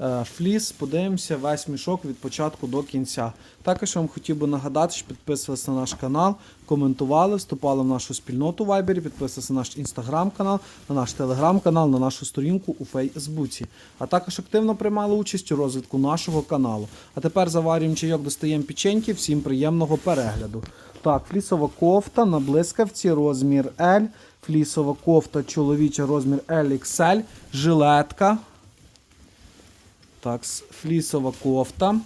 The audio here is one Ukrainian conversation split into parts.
Е, Фліс, подивимося весь мішок від початку до кінця. Також я вам хотів би нагадати, що підписувалися на наш канал, коментували, вступали в нашу спільноту в Viber, підписувалися на наш інстаграм-канал, на наш телеграм-канал, на нашу сторінку у Фейсбуці. А також активно приймали участь у розвитку нашого каналу. А тепер заварюємо чайок, достаємо печеньки. Всім приємного перегляду. Так, флісова кофта на блискавці, розмір L. Флісова кофта чоловіча, розмір LXL, жилетка. Так, флісова кофта.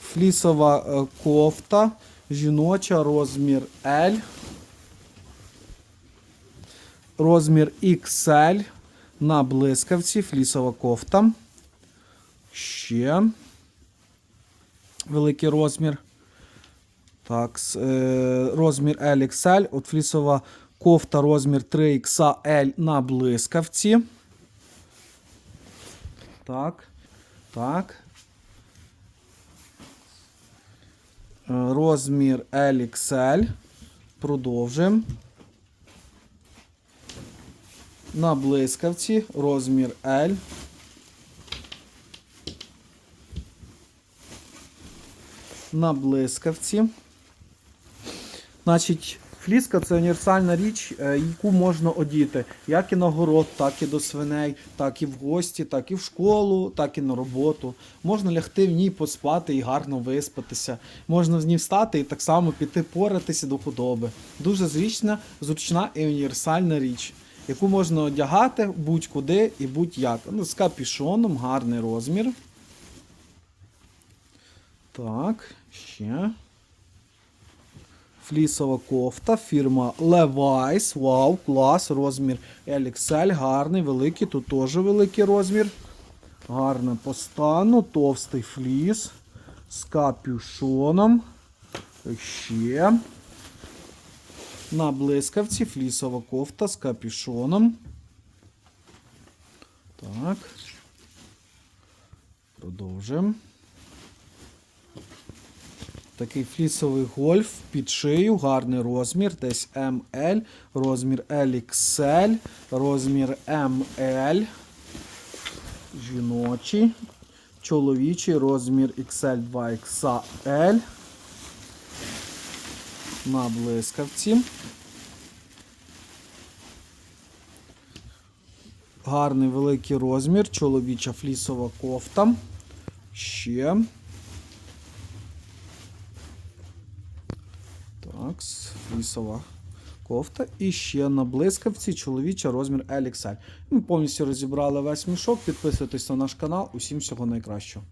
Флісова е, кофта. Жіноча розмір L. Розмір XL. На блискавці. Флісова кофта. Ще. Великий розмір. Так, е, розмір LXL. От флісова кофта розмір 3XL на блискавці. Так. Так. Е, Розмір LXL. Продовжуємо. На блискавці. Розмір L. На блискавці. Значить, фліска це універсальна річ, е, яку можна одіти як і на город, так і до свиней, так і в гості, так і в школу, так і на роботу. Можна лягти в ній поспати і гарно виспатися. Можна в ній встати і так само піти поратися до худоби. Дуже зручна, зручна і універсальна річ, яку можна одягати будь-куди і будь-як. Ну, з капішоном, гарний розмір. Так, ще. Флісова кофта, фірма Levi's. Вау, клас, розмір LXL, гарний, великий, тут теж великий розмір. Гарне по стану, товстий фліс з капюшоном. Ще. На блискавці флісова кофта з капюшоном. Так. Продовжуємо. Такий флісовий гольф під шию, гарний розмір, десь ML, розмір LXL, розмір ML, жіночий, чоловічий, розмір XL 2XL. На блискавці. Гарний великий розмір, чоловіча флісова кофта. Ще. Так, лісова кофта. І ще на блискавці чоловіча розмір LXL. Ми повністю розібрали весь мішок. Підписуйтесь на наш канал. Усім всього найкращого.